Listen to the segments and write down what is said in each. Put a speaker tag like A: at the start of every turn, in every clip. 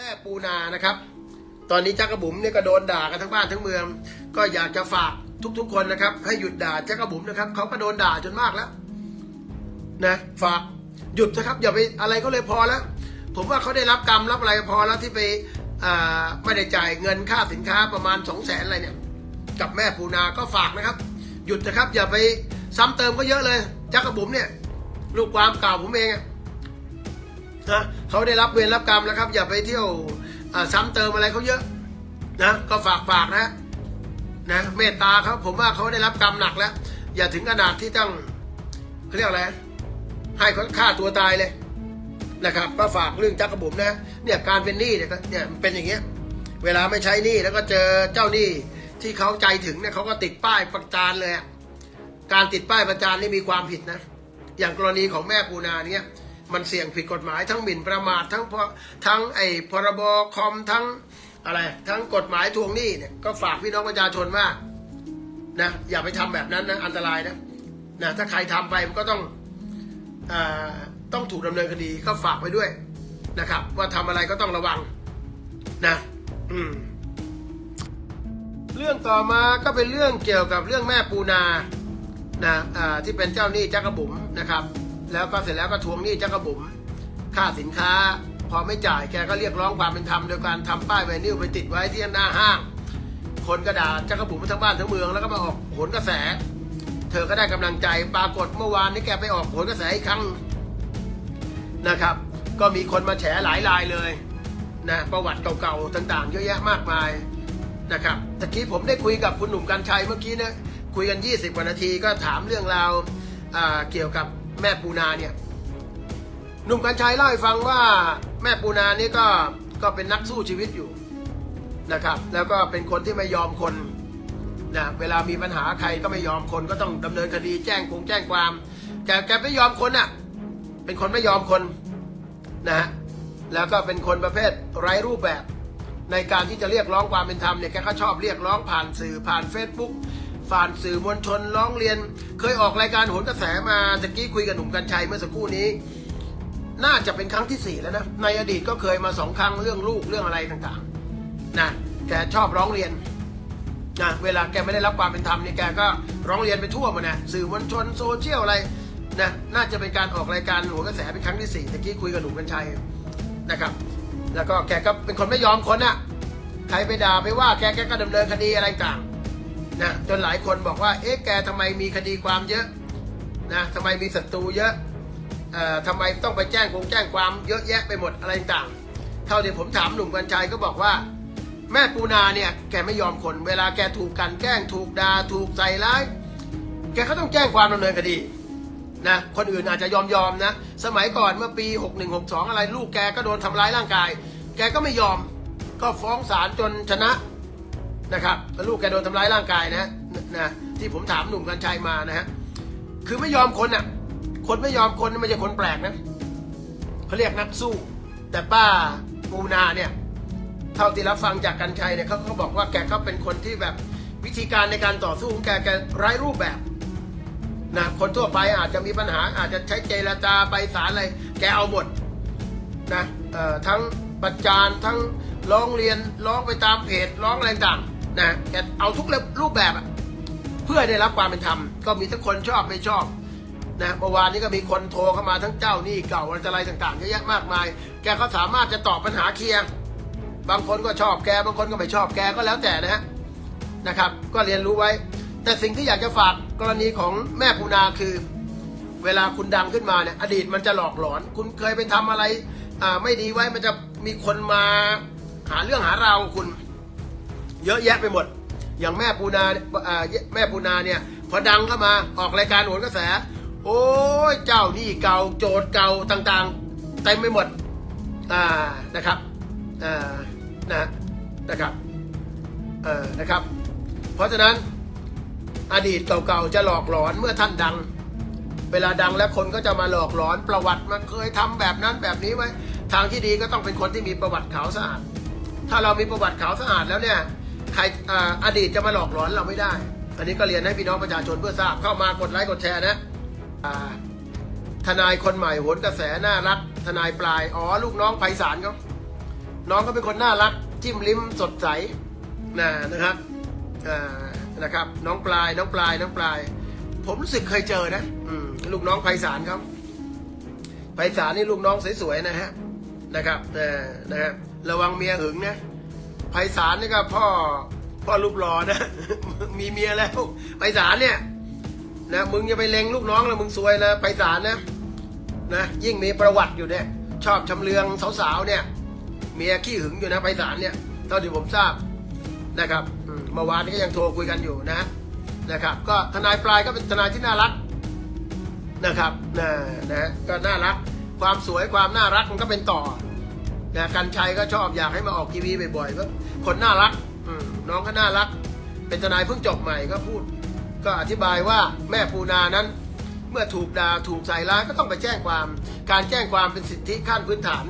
A: แม่ปูนานะครับ ตอนนี้จักรบุ๋มเนี่ยก็โดนด่ากันทั้งบ้านทั้งเมือง ก็อยากจะฝากทุกๆคนนะครับ ให้หยุดด่าจักรบุ๋มนะครับเขาก็โดนด่าจนมากแล้วนะฝากหยุดนะครับ อย่าไปอะไรก็เลยพอแล้ว ผมว่าเขาได้รับกรรมรับอะไรพอแล้วที่ไปไม่ได้จ่ายเงินค่าสินค้าประมาณสองแสนอะไรเนี่ย กับแม่ปูนาก็ฝากนะครับ หยุดนะครับ อย่าไปซ้ำเติมก็เยอะเลยจักรบุ๋มเนี่ย ลูกความเก่าผมเองอะ นะเขาได้รับเวรรับกรรมแล้วครับ อย่าไปเที่ยวซ้ำเติมอะไรเขาเยอะนะก็ฝากฝากนะนะเมตตาเขาผมว่าเขาได้รับกรรมหนักแล้ว อย่าถึงขนาดที่ต้องเขาเรียกอะไรให้เขาฆ่าตัวตายเลยนะครับก็ฝากเรื่องจักรบุ๋มนะเนี่ยการเป็นหนี้เนี่ยเนี่ยมันเป็นอย่างเงี้ยเวลาไม่ใช้หนี้แล้วก็เจอเจ้าหนี้ที่เขาใจถึงเนี่ยเขาก็ติดป้ายประจานเลย การติดป้ายประจานนี่มีความผิดนะ อย่างกรณีของแม่ปูนาเนี่ย มันเสี่ยงผิดกฎหมายทั้งหมิ่นประมาททั้งพทั้งไอ้พรบคอมทั้งอะไรทั้งกฎหมายทวงหนี้เนี่ยก็ฝากพี่น้องประชาชนว่านะอย่าไปทำแบบนั้นนะอันตรายนะนะถ้าใครทำไปมันก็ต้องอ่าต้องถูกดำเนินคดีก็ฝากไว้ด้วยนะครับ ว่าทำอะไรก็ต้องระวังนะอืมเรื่องต่อมาก็เป็นเรื่องเกี่ยวกับเรื่องแม่ปูนานะอ่าที่เป็นเจ้าหนี้จักรบุ๋มนะครับ แล้วก็เสร็จแล้วก็ทวงหนี้เจักระบุ๋มค่าสินค้า พอไม่จ่ายแกก็เรียกร้องความเป็นธรรมโดยการทำป้ายไวนิลไปติดไว้ที่หน้าห้าง คนก็ด่าจักระบุ๋มทั้งบ้านทั้งเมืองแล้วก็มาออกโหนกระแส เธอก็ได้กำลังใจปรากฏเมื่อวานนี้แกไปออกโหนกระแสอีกครั้งนะครับ ก็มีคนมาแฉหลายรายเลยนะประวัติเก่าๆต่างๆ เยอะแยะมากมายนะครับตะกี้ผมได้คุยกับคุณหนุ่มกัญชัยเมื่อกี้นะคุยกัน 20 กว่านาทีก็ถามเรื่องราวเกี่ยวกับ แม่ปูนาเนี่ยหนุ่มกัญชัยเล่าให้ฟังว่าแม่ปูนานี่ก็ก็เป็นนักสู้ชีวิตอยู่นะครับ แล้วก็เป็นคนที่ไม่ยอมคนนะเวลามีปัญหาใครก็ไม่ยอมคนก็ต้องดำเนินคดีแจ้งคงแจ้งความแกแกไม่ยอมคนอะ เป็นคนไม่ยอมคนนะฮะแล้วก็เป็นคนประเภทไร้รูปแบบ ในการที่จะเรียกร้องความเป็นธรรมเนี่ยแกก็ชอบเรียกร้องผ่านสื่อผ่านเฟซบุ๊ก ผ่านสื่อมวลชนร้องเรียน เคยออกรายการโหนกระแสมาตะกี้คุยกับหนุ่มกัญชัยเมื่อสักครู่นี้ น่าจะเป็นครั้งที่สี่แล้วนะในอดีตก็เคยมาสองครั้งเรื่องลูกเรื่องอะไรต่างๆนะแกชอบร้องเรียนนะเวลาแกไม่ได้รับความเป็นธรรมเนี่ยแกก็ร้องเรียนไปทั่วหมดนะสื่อมวลชนโซเชียลอะไรนะน่าจะเป็นการออกรายการหัวกระแสเป็นครั้งที่สี่ตะกี้คุยกับหนุ่มกัญชัยนะครับ แล้วก็แกก็เป็นคนไม่ยอมคนอะใครไปด่าไปว่าแกแกก็ดำเนินคดีอะไรต่าง นะจนหลายคนบอกว่า เอ๊ะแกทำไมมีคดีความเยอะนะทำไมมีศัตรูเยอะเอ่อทำไมต้องไปแจ้งคงแจ้งความเยอะแยะไปหมดอะไรต่างเท่าที่ผมถามหนุ่มกัญชัยก็บอกว่า แม่ปูนาเนี่ยแกไม่ยอมคน เวลาแกถูกกันแกล้งถูกด่าถูกใส่ร้าย แกก็ต้องแจ้งความดำเนินคดีนะคนอื่นอาจจะยอมยอมนะ สมัยก่อนเมื่อปี 6162 อะไรลูกแกก็โดนทำร้ายร่างกาย แกก็ไม่ยอมก็ฟ้องศาลจนชนะ นะครับแล้วลูกแกโดนทำร้ายร่างกายนะนะที่ผมถามหนุ่มกัญชัยมานะฮะคือไม่ยอมคนอะ คนไม่ยอมคนไม่ใช่คนแปลกนะเขาเรียกนักสู้ แต่ป้าปูนาเนี่ยเท่าที่รับฟังจากกัญชัยเนี่ยเขาเขาบอกว่าแกก็เป็นคนที่แบบวิธีการในการต่อสู้ของแกแกไร้รูปแบบนะคนทั่วไปอาจจะมีปัญหาอาจจะใช้เจรจาไปศาลอะไรแกเอาหมดนะเอ่อทั้งประจานทั้งร้องเรียนร้องไปตามเพจร้องอะไรต่าง นะแกเอาทุกรูปแบบเพื่อได้รับความเป็นธรรม ก็มีทั้งคนชอบไม่ชอบนะเมื่อวานนี้ก็มีคนโทรเข้ามาทั้งเจ้าหนี้เก่าอะไรต่างๆเยอะแยะมากมาย แกก็สามารถจะตอบปัญหาเคลียร์บางคนก็ชอบแกบางคนก็ไม่ชอบแกก็แล้วแต่นะฮะนะครับ ก็เรียนรู้ไว้ แต่สิ่งที่อยากจะฝากกรณีของแม่ปูนาคือ เวลาคุณดังขึ้นมาเนี่ยอดีตมันจะหลอกหลอน คุณเคยไปทำอะไรอ่าไม่ดีไว้มันจะมีคนมาหาเรื่องหาราวคุณ เยอะแยะไปหมด อย่างแม่ปูนาเนี่ยอ่าแม่ปูนาเนี่ยพอดังเข้ามาออกรายการโหนกระแส โอ้ยเจ้าหนี้เก่าโจทย์เก่าต่างๆเต็มไปหมดอ่านะครับอ่านะนะครับเออนะครับ เพราะฉะนั้นอดีตเก่าๆจะหลอกหลอนเมื่อท่านดัง เวลาดังแล้วคนก็จะมาหลอกหลอนประวัติมันเคยทำแบบนั้นแบบนี้ไว้ทางที่ดีก็ต้องเป็นคนที่มีประวัติขาวสะอาด ถ้าเรามีประวัติขาวสะอาดแล้วเนี่ย ครออดีตจะมาหลอกหลอนเราไม่ได้ อันนี้ก็เรียนให้พี่น้องประชาชนเพื่อทราบเข้ามากดไลค์กดแชร์นะทนายคนใหม่โหนกระแสน่ารัก ทนายปลายอ๋อลูกน้องไพศาลเขาน้องก็เป็นคนน่ารัก จิ้มลิ้มสดใสนะนะครับนะครับ น้องปลายน้องปลายน้องปลาย ผมรู้สึกเคยเจอนะอลูกน้องไพศาลครับไพศาลนี่ลูกน้องสวยๆนะฮะนะครับนะฮะระวังเมียหึงนะ ไพศาลนี่ก็พ่อพ่อรูปหล่อนะ มีเมียแล้วไพศาลเนี่ยนะมึงอย่าไปเล็งลูกน้องแล้วมึงซวยนะไพศาลนะนะยิ่งมีประวัติอยู่เนี่ย ชอบชำเลืองสาวๆเนี่ย เมียขี้หึงอยู่นะไพศาลเนี่ยเท่าที่ผมทราบนะครับเมื่อวานนี้ก็ยังโทรคุยกันอยู่นะนะครับ ก็ทนายปลายก็เป็นทนายที่น่ารักนะครับนะนะก็น่ารัก ความสวยความน่ารักมันก็เป็นต่อ นะกันชัยก็ชอบอยากให้มาออกทีวีบ่อยๆก็คนน่ารักน้องก็น่ารัก เป็นทนายเพิ่งจบใหม่ก็พูด ก็อธิบายว่าแม่ปูนานั้น เมื่อถูกด่าถูกใส่ร้ายก็ต้องไปแจ้งความ การแจ้งความเป็นสิทธิขั้นพื้นฐาน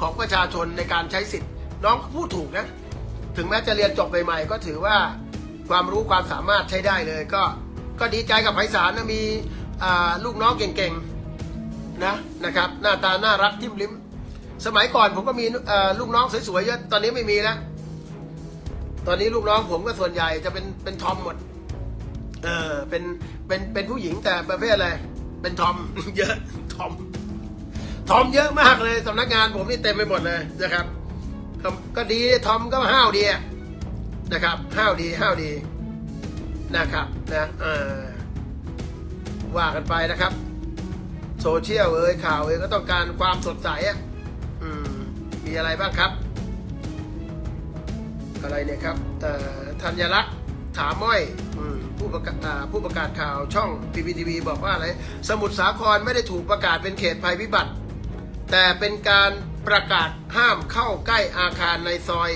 A: ของประชาชนในการใช้สิทธิ์ น้องก็พูดถูกนะ ถึงแม้จะเรียนจบใหม่ๆก็ถือว่าความรู้ความสามารถใช้ได้เลย ก็ก็ดีใจกับไพศาลนะมีลูกน้องเก่งๆนะนะครับ หน้าตาน่ารักทิมลิ้ม สมัยก่อนผมก็มีลูกน้องสวยๆเยอะตอนนี้ไม่มีแล้ว ตอนนี้ลูกน้องผมก็ส่วนใหญ่จะเป็นเป็นทอมหมด เออเป็นเป็นเป็นผู้หญิงแต่ประเภทอะไร เป็นทอมเยอะทอมทอมเยอะมากเลยสำนักงานผมนี่เต็มไปหมดเลยนะครับ ก็ดีทอมก็ห้าวดีนะครับห้าวดีห้าวดีนะครับนะเออว่ากันไปนะครับ โซเชียลเอ่ยข่าวเอ่ยก็ต้องการความสดใสอะ มีอะไรบ้างครับ อะไรเนี่ยครับธัญลักษณ์ถามม้อยผู้ประกาศผู้ประกาศข่าวช่อง PPTV บอกว่าอะไร สมุทรสาครไม่ได้ถูกประกาศเป็นเขตภัยพิบัติ แต่เป็นการประกาศห้ามเข้าใกล้อาคารในซอย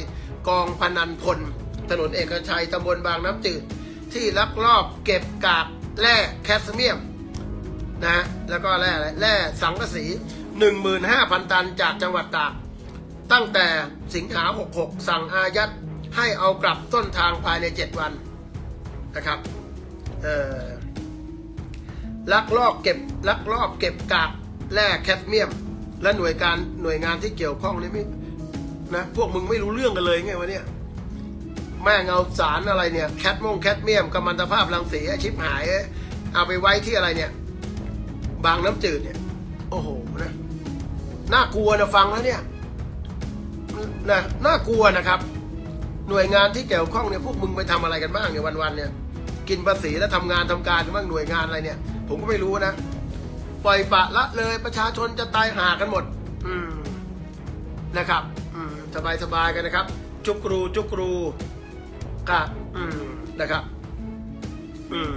A: กองพนันพล ถนนเอกชัยตำบลบางน้ำจืด ที่ลักลอบเก็บกากแร่แคสเมียมนะฮะแล้วก็แร่อะไรแร่สังกะสี 15,000 ตันจากจังหวัดตาก ตั้งแต่สิงหา 66 สั่งอายัดให้เอากลับต้นทางภายใน 7 วันนะครับลักลอบเก็บลักลอบเก็บกากแร่แคดเมียม และหน่วยการหน่วยงานที่เกี่ยวข้องนี่ไม่นะพวกมึงไม่รู้เรื่องกันเลยไงวะเนี่ยแม่งเอาสารอะไรเนี่ยแคดมงแคดเมียมกัมมันตภาพรังสีอ้ชิบหายเอ้ยเอาไปไว้ที่อะไรเนี่ย บางน้ำจืดเนี่ย โอ้โหนะน่ากลัวนะฟังแล้วเนี่ย นะน่ากลัวนะครับ หน่วยงานที่เกี่ยวข้องเนี่ยพวกมึงไปทำอะไรกันบ้างเนี่ยวันๆเนี่ย กินภาษีแล้วทำงานทำการบ้างหน่วยงานอะไรเนี่ย ผมก็ไม่รู้นะ ปล่อยปละละเลยประชาชนจะตายหากันหมด อืมนะครับ อืมสบายสบายกันนะครับ จุกรูจุกรูก็อืมนะครับ อืม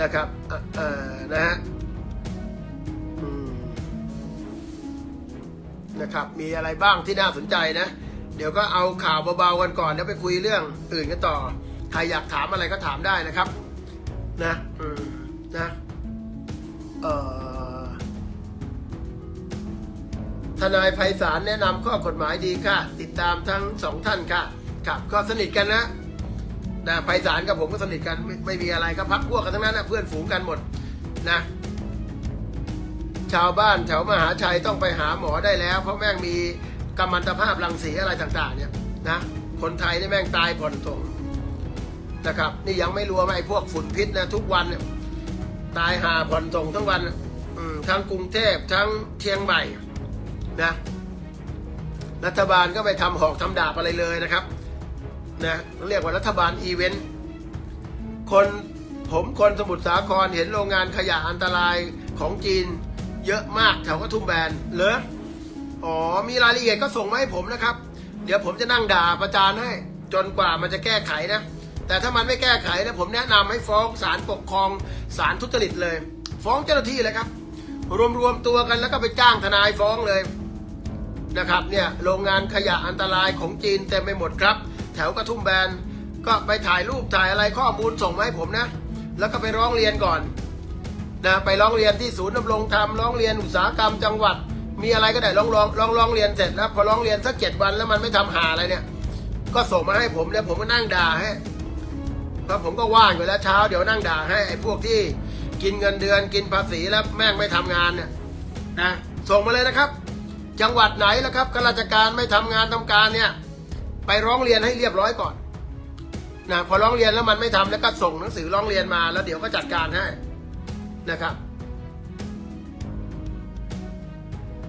A: นะครับเอ่อเอ่อนะฮะ นะครับมีอะไรบ้างที่น่าสนใจนะ เดี๋ยวก็เอาข่าวเบาๆกันก่อนเดี๋ยวไปคุยเรื่องอื่นกันต่อ ใครอยากถามอะไรก็ถามได้นะครับ นะนะเอ่อทนายไพศาลแนะนำข้อกฎหมายดีค่ะ ติดตามทั้งสองท่านค่ะครับก็สนิทกันนะนะไพศาลกับผมก็สนิทกันไม่ไม่มีอะไรก็พักพวกกันทั้งนั้นนะเพื่อนฝูงกันหมดนะ ชาวบ้านแถวมหาชัยต้องไปหาหมอได้แล้ว เพราะแม่งมีกัมมันตภาพรังสีอะไรต่างๆเนี่ยนะคนไทยนี่แม่งตายผ่อนตรงนะครับนี่ยังไม่รวมไอ้พวกฝุ่นพิษนะทุกวันเนี่ยตายหาผ่อนตรงทั้งวันทั้งกรุงเทพทั้งเชียงใหม่นะรัฐบาลก็ไปทำหอกทำดาบอะไรเลยนะครับนะเรียกว่ารัฐบาลอีเวนต์คนผมคนสมุทรสาครเห็นโรงงานขยะอันตรายของจีน เยอะมากแถวกระทุ่มแบนเหรออ๋อมีรายละเอียดก็ส่งมาให้ผมนะครับ เดี๋ยวผมจะนั่งด่าประจานให้ จนกว่ามันจะแก้ไขนะ แต่ถ้ามันไม่แก้ไขนะผมแนะนำให้ฟ้องศาลปกครองศาลทุจริตเลย ฟ้องเจ้าหน้าที่เลยครับ รวมๆตัวกันแล้วก็ไปจ้างทนายฟ้องเลยนะครับเนี่ยโรงงานขยะอันตรายของจีนเต็มไปหมดครับ แถวกระทุ่มแบนก็ไปถ่ายรูปถ่ายอะไรข้อมูลส่งมาให้ผมนะ แล้วก็ไปร้องเรียนก่อน นะไปร้องเรียนที่ศูนย์ดำรงธรรมร้องเรียนอุตสาหกรรมจังหวัด มีอะไรก็ได้ร้องร้องร้องร้องเรียนเสร็จแล้วพอร้องเรียนสักเจ็ดวันแล้วมันไม่ทำหาอะไรเนี่ย ก็ส่งมาให้ผมเนี่ยผมก็นั่งด่าให้เพราะผมก็ว่างอยู่แล้วเช้าเดี๋ยวนั่งด่าให้ไอ้พวกที่กินเงินเดือนกินภาษีแล้วแม่งไม่ทำงานเนี่ยนะส่งมาเลยนะครับ จังหวัดไหนล่ะครับข้าราชการไม่ทำงานทำการเนี่ย ไปร้องเรียนให้เรียบร้อยก่อนนะพอร้องเรียนแล้วมันไม่ทำแล้วก็ส่งหนังสือร้องเรียนมาแล้วเดี๋ยวก็จัดการให้ นะครับ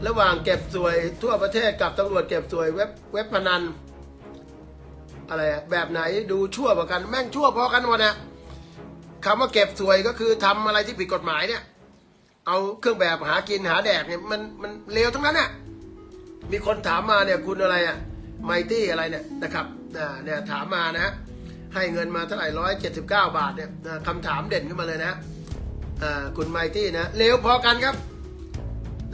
A: ระหว่างเก็บสวยทั่วประเทศกับตำรวจเก็บสวยเว็บเว็บพนัน อะไรอะแบบไหนดูชั่วกว่ากัน แม่งชั่วพอกันหมดเนี่ยคำว่าเก็บสวยก็คือทำอะไรที่ผิดกฎหมายเนี่ย เอาเครื่องแบบหากินหาแดกเนี่ยมันมันเลวทั้งนั้นน่ะมีคนถามมาเนี่ยคุณอะไรอะไมตี้อะไรเนี่ยนะครับอ่าเนี่ยถามมานะให้เงินมาเท่าไหร่ร้อยเจ็ดสิบเก้าบาทเนี่ยคำถามเด่นขึ้นมาเลยนะฮะ อ่าคุณไมตี้นะเลวพอกันครับ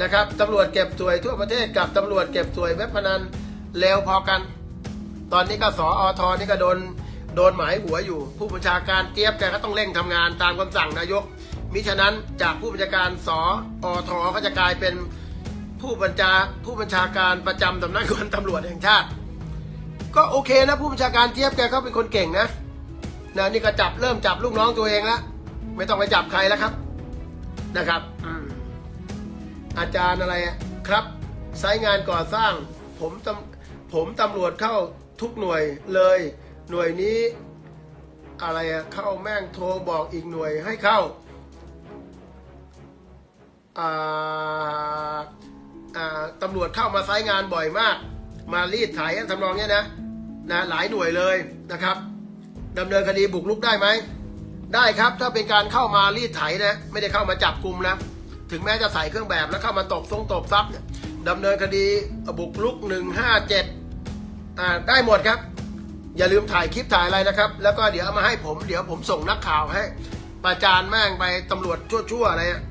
A: นะครับตำรวจเก็บสวยทั่วประเทศกับตำรวจเก็บสวยเว็บพนันเลวพอกัน ตอนนี้ก็สออทนี่ก็โดนโดนหมายหัวอยู่ ผู้บัญชาการเจี๊ยบแกก็ต้องเร่งทำงานตามคำสั่งนายก มิฉะนั้นจากผู้บัญชาการสออทก็จะกลายเป็นผู้บัญชาผู้บัญชาการประจำสำนักงานตำรวจแห่งชาติ ก็โอเคนะผู้บัญชาการเจี๊ยบแกก็เป็นคนเก่งนะนะนี่ก็จับเริ่มจับลูกน้องตัวเองแล้ว ไม่ต้องไปจับใครแล้วครับนะครับอืมอาจารย์อะไรอะครับไซต์งานก่อสร้าง ผมตำผมตำรวจเข้าทุกหน่วยเลย หน่วยนี้ อะไรอะเข้าแม่งโทรบอกอีกหน่วยให้เข้าอ่าอ่าตำรวจเข้ามาไซต์งานบ่อยมาก มารีดไถทำนองเนี้ยนะนะหลายหน่วยเลยนะครับดำเนินคดีบุกรุกได้ไหม ได้ครับถ้าเป็นการเข้ามารีดไถนะ ไม่ได้เข้ามาจับกลุ่มนะ ถึงแม้จะใส่เครื่องแบบแล้วเข้ามาตบทรงตบทรัพย์เนี่ยดำเนินคดีบุกรุกหนึ่งห้าเจ็ดอ่าได้หมดครับ อย่าลืมถ่ายคลิปถ่ายอะไรนะครับ แล้วก็เดี๋ยวเอามาให้ผม เดี๋ยวผมส่งนักข่าวให้ ประจานแม่งไปตำรวจชั่วๆอะไรอะ